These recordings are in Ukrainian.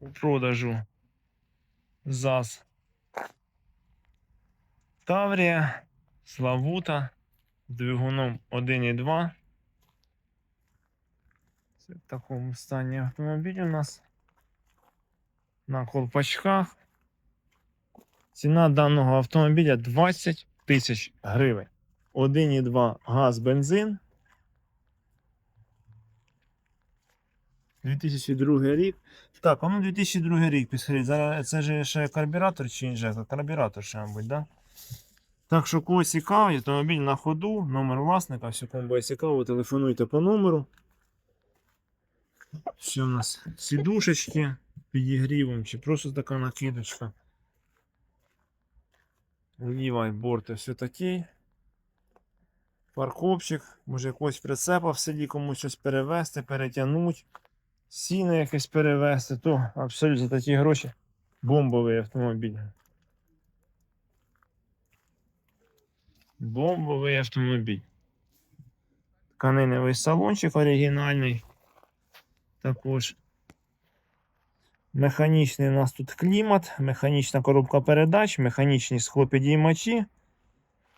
у продажу ЗАЗ Таврія, Славута двигуном 1.2. Це в такому стані автомобіль у нас на колпачках. Ціна даного автомобіля 20 тисяч гривень. 1,2 газ бензин. 2002 рік. Так, а ну 2002 рік, підскажіть, зараз це ж ще карбюратор чи інжектор? Карбюратор ще, мабуть, да? Так що когось цікавий, автомобіль на ходу, номер власника, все кому буде цікаво, телефонуйте по номеру. Все у нас сідушечки підігрівом, чи просто така накидочка. Лівий борт все такий. Парковчик, може якогось прицепа в селі комусь щось перевезти, перетягнути, сіно якесь перевезти, то абсолютно такі гроші бомбовий автомобіль. Бомбовий автомобіль. Тканиневий салончик оригінальний. Також. Механічний у нас тут клімат, механічна коробка передач, механічні схлопідіймачі.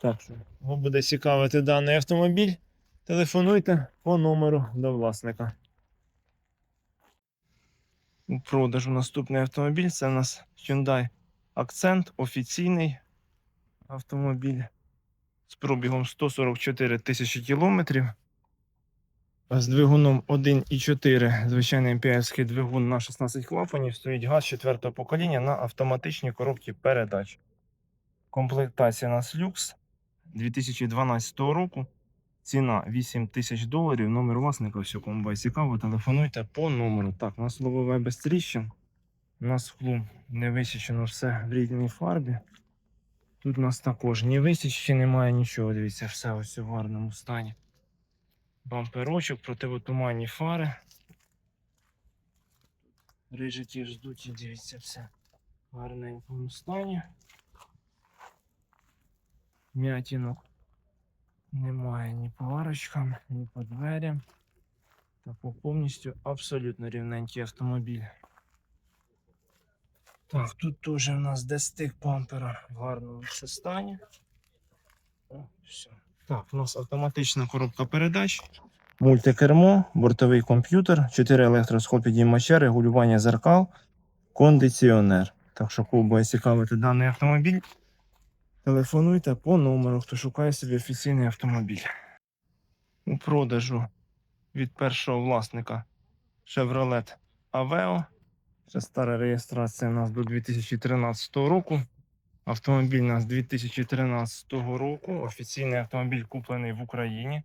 Так що, вам буде цікавити даний автомобіль. Телефонуйте по номеру до власника. У продажу наступний автомобіль. Це у нас Hyundai Accent, офіційний автомобіль з пробігом 144 тисячі кілометрів. З двигуном 1,4 звичайний МПСський двигун на 16 клапанів стоїть газ 4 покоління на автоматичній коробці передач. Комплектація у нас люкс 2012 року. Ціна 8 тисяч доларів. Номер власника, все кому буде цікаво, телефонуйте по номеру. Так, у нас лобове без тріщин. У нас склу не висічено все в рідній фарбі. Тут у нас також ні висічки, немає нічого. Дивіться, все ось у гарному стані. Бамперочок, противотуманні фари. Рижиті ждуть, дивіться, все в гарненькому стані. М'ятінок немає ні по арочкам, ні по дверям. Таку повністю абсолютно рівненький автомобіль. Так, тут теж у нас дестик бампера в гарному стані. Так, у нас автоматична коробка передач, мультикермо, бортовий комп'ютер, 4 електросхопідіймача, регулювання зеркал, кондиціонер. Так що, кого цікавити даний автомобіль, телефонуйте по номеру, хто шукає собі офіційний автомобіль. У продажу від першого власника Chevrolet Aveo. Це стара реєстрація у нас до 2013 року. Автомобіль у нас 2013 року. Офіційний автомобіль куплений в Україні.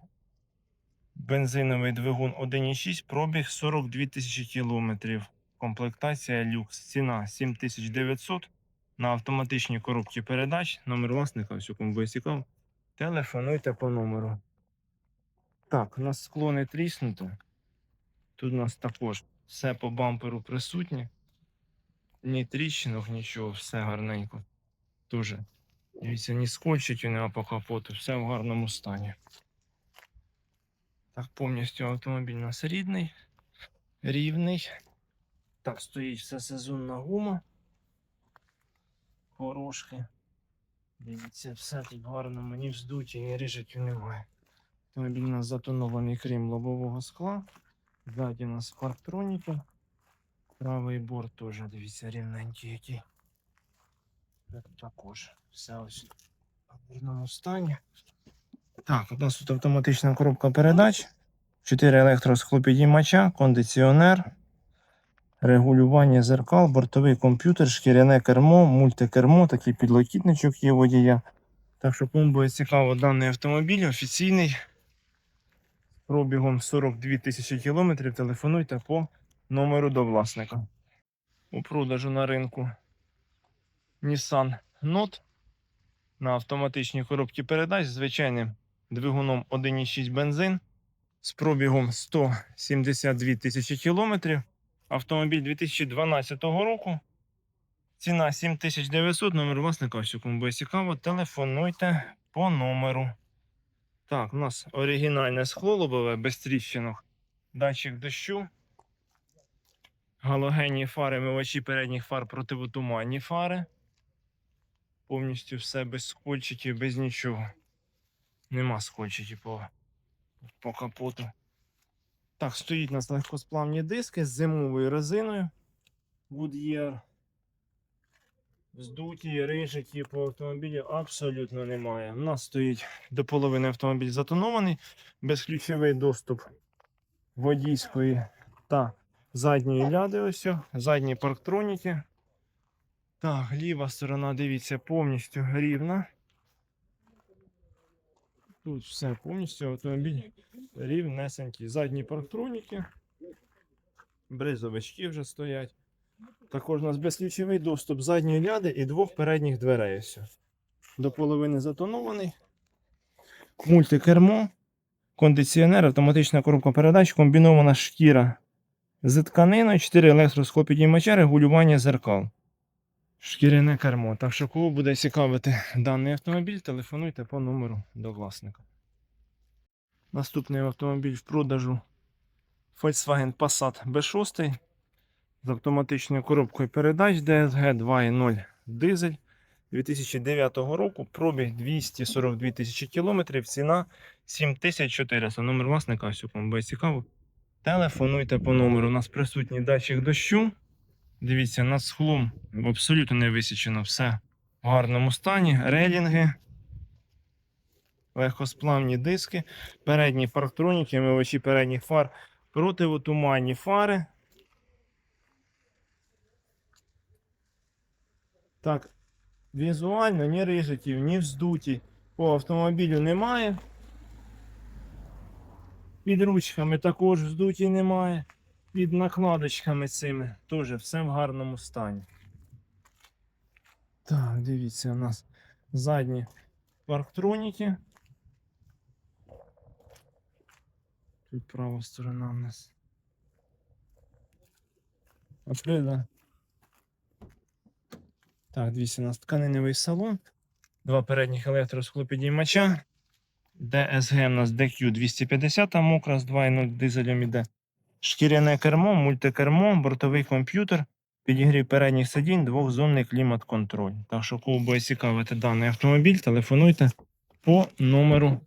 Бензиновий двигун 1,6, пробіг 42 тисячі кілометрів. Комплектація люкс. Ціна 7900 на автоматичній коробці передач. Номер власника, все кому буде цікаво. Телефонуйте по номеру. Так, у нас скло не тріснуто. Тут у нас також все по бамперу присутнє. Ні тріщинок, нічого, все гарненько. Дуже. Дивіться, ні скольчиків нема по капоту, все в гарному стані. Так, повністю автомобіль у нас рідний, рівний. Так, стоїть все сезонна гума. Порошки. Дивіться, все тут гарно, мені вздуті, ні рижиків немає. Автомобіль у нас затонований крім лобового скла. Ззаді у нас парктроніки. Правий борт теж, дивіться, рівненький який. Також все ось в гарному стані. Так, у нас тут автоматична коробка передач, 4 електросхлопідіймача, кондиціонер, регулювання зеркал, бортовий комп'ютер, шкіряне кермо, мультикермо, такий підлокітничок є водія. Так що кому буде цікаво даний автомобіль офіційний. з Пробігом 42 тисячі кілометрів. Телефонуйте по номеру до власника. У продажу на ринку Nissan Note на автоматичній коробці передач звичайним двигуном 1,6 бензин з пробігом 172 тисячі кілометрів. Автомобіль 2012 року. Ціна 7900, номер власника, що кому буде цікаво, телефонуйте по номеру. Так, у нас оригінальне скло лобове без тріщинок. Датчик дощу. галогенні фари, мивачі передніх фар, противотуманні фари. Повністю все без скольчиків, без нічого. Нема скольчиків по, по капоту. Так, стоїть у нас легкосплавні диски з зимовою резиною. Goodyear. Здуті, рижики по автомобілі абсолютно немає. У нас стоїть до половини автомобіль затонований, безключовий доступ водійської та задньої ляди. Ось, задні парктроніки. Так, ліва сторона, дивіться, повністю рівна. Тут все повністю автомобіль рівнесенький. Задні парктроніки. Бризовички вже стоять. Також у нас безключовий доступ задньої ляди і двох передніх дверей. Ось. До половини затонований. Мультикермо, кондиціонер, автоматична коробка передач, комбінована шкіра з тканиною, 4 електросхопідіймача, регулювання зеркал. Шкіряне кермо. Так що, кого буде цікавити даний автомобіль, телефонуйте по номеру до власника. Наступний автомобіль в продажу Volkswagen Passat B6 з автоматичною коробкою передач DSG 2.0 дизель 2009 року. Пробіг 242 тисячі кілометрів, ціна 7400. Номер власника, ось кому буде цікаво. Телефонуйте по номеру. У нас присутній датчик дощу. Дивіться, над схлом абсолютно не висічено все в гарному стані. Релінги, легкосплавні диски, передні парктроніки, мивачі передніх фар, противотуманні фари. Так, візуально ні рижиків, ні вздуті по автомобілю немає. Під ручками також вздуті немає. Під накладочками цими теж все в гарному стані. Так, дивіться, у нас задні парктроніки. Тут права сторона у нас. Апреля. Так, дивіться, у нас тканиневий салон. Два передніх електросклопідіймача. DSG у нас DQ 250, а мокра з 2.0 дизелем іде. Шкіряне кермо, мультикермо, бортовий комп'ютер, підігрів передніх сидінь, двохзонний клімат-контроль. Так що, кого буде цікавити даний автомобіль, телефонуйте по номеру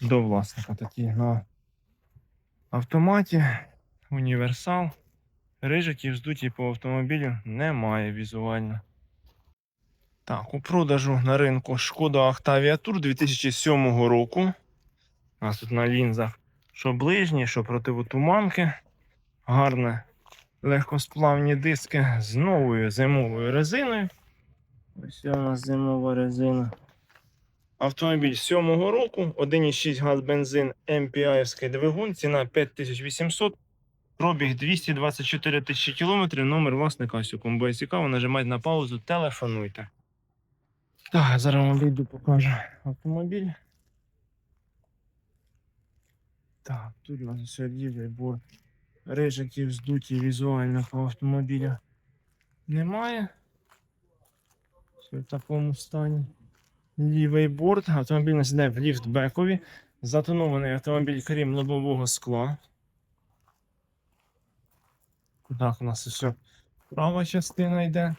до власника. Такі на автоматі, універсал. Рижиків здуті по автомобілю немає візуально. Так, у продажу на ринку Шкода Octavia Tour 2007 року. У нас тут на лінзах що ближні, що противотуманки. Гарне легкосплавні диски з новою зимовою резиною. Ось у нас зимова резина. Автомобіль 7-го року, 1,6 газ бензин MPI двигун, ціна 5800, пробіг 224 тисячі кілометрів, номер власника, кому буде цікаво, нажимайте на паузу, телефонуйте. Так, зараз вам вийду покажу автомобіль. Так, тут у нас сердівий борт. Рижиків здуті візуально по автомобілю немає. Все в такому стані. Лівий борт. Автомобіль нас йде в ліфтбекові. Затонований автомобіль, крім лобового скла. Так, у нас все права частина йде.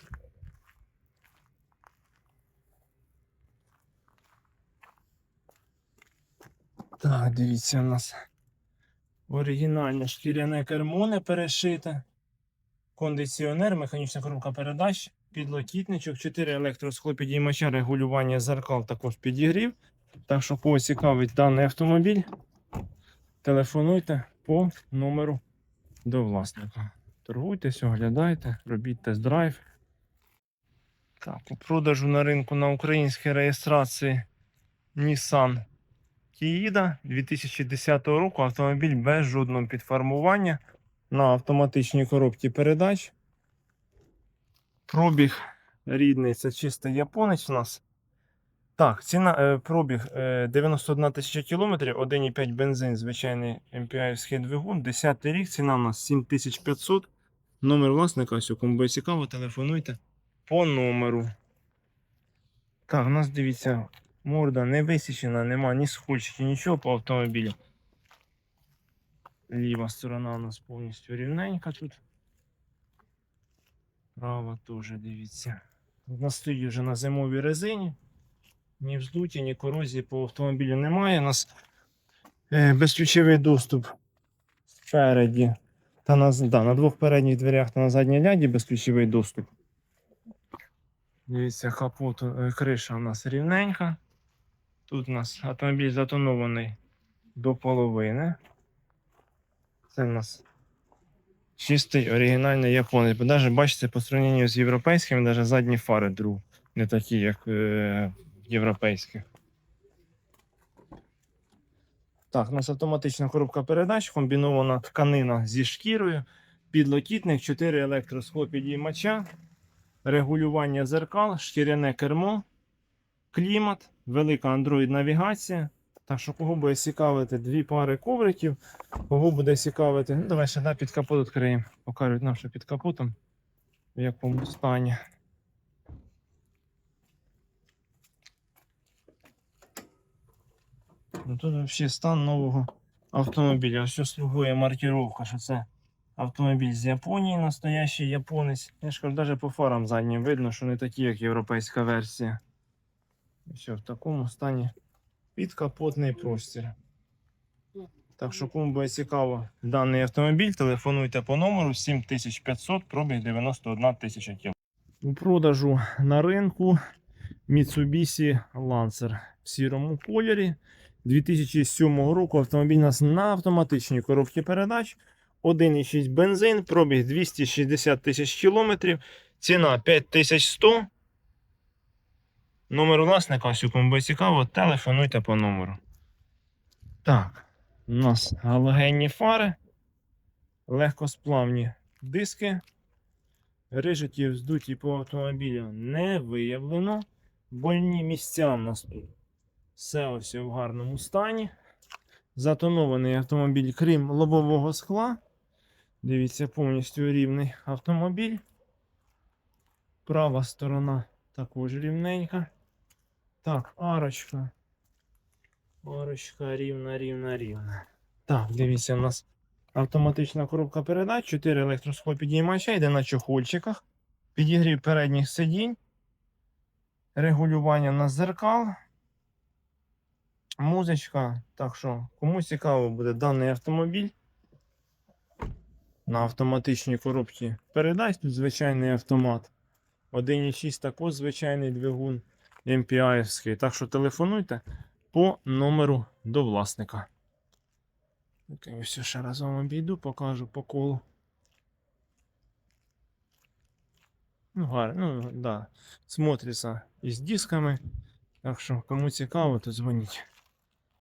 Так, дивіться, у нас оригінальне шкіряне кермо не перешите. Кондиціонер, механічна коробка передач, підлокітничок, 4 електросклопідіймача, регулювання зеркал також підігрів. Так що, кого цікавить даний автомобіль, телефонуйте по номеру до власника. Торгуйтесь, оглядайте, робіть тест-драйв. Так, у продажу на ринку на українській реєстрації Nissan Кіїда 2010 року автомобіль без жодного підфармування на автоматичній коробці передач. Пробіг рідний, це чистий японець у нас. Так, ціна, е, пробіг е, 91 тисяча кілометрів, 1,5 бензин, звичайний MPI двигун, 10 рік, ціна у нас 7500. Номер власника, ось, кому буде цікаво, телефонуйте по номеру. Так, у нас дивіться, Морда не висічена, нема ні скольчиків, нічого по автомобілю. Ліва сторона у нас повністю рівненька тут. Права теж дивіться. На стоїть вже на зимовій резині. Ні вздуті, ні корозії по автомобілю немає. У нас е, безключовий доступ спереді. Та на, да, на двох передніх дверях та на задній ляді безключовий доступ. Дивіться, капот, е, криша у нас рівненька. Тут у нас автомобіль затонований до половини. Це у нас чистий оригінальний японець. Бо навіть бачите, по сравненню з європейськими, навіть задні фари друг не такі, як е, європейських. Так, у нас автоматична коробка передач, комбінована тканина зі шкірою, підлокітник, 4 електросхопідіймача, регулювання зеркал, шкіряне кермо, клімат, велика Android навігація. Так що, кого буде цікавити дві пари ковриків, кого буде цікавити. Ну, давай ще да, під капот відкриємо. Покажуть нам, що під капотом в якому стані. Ну, тут взагалі стан нового автомобіля. Ось слугує маркіровка, що це автомобіль з Японії, настоящий японець. Я ж кажу, навіть по фарам заднім видно, що не такі, як європейська версія. Все, в такому стані підкапотний простір. Так що, кому буде цікаво даний автомобіль, телефонуйте по номеру 7500 пробіг 91 тисяча км. У продажу на ринку Mitsubishi Lancer в сірому кольорі. 2007 року автомобіль у нас на автоматичній коробці передач. 1,6 бензин, пробіг 260 тисяч кілометрів, ціна 5100. Номер власника, ось кому буде цікаво, телефонуйте по номеру. Так, у нас галогенні фари, легкосплавні диски. Рижиків здуті по автомобілю не виявлено. Больні місця у нас тут. Все ось в гарному стані. Затонований автомобіль, крім лобового скла. Дивіться, повністю рівний автомобіль. Права сторона також рівненька. Так, арочка. Арочка рівна, рівна, рівна. Так, дивіться, у нас автоматична коробка передач, 4 електросхопідіймача, йде на чохольчиках. Підігрів передніх сидінь. Регулювання на зеркал. Музичка. Так що, кому цікаво буде даний автомобіль. На автоматичній коробці передач тут звичайний автомат. 1.6 також звичайний двигун MPI. Так що телефонуйте по номеру до власника. Окей, все ще раз вам обійду, покажу по колу. Ну, гарно, ну да. Смотрится із дисками. Так що, кому цікаво, то дзвоніть.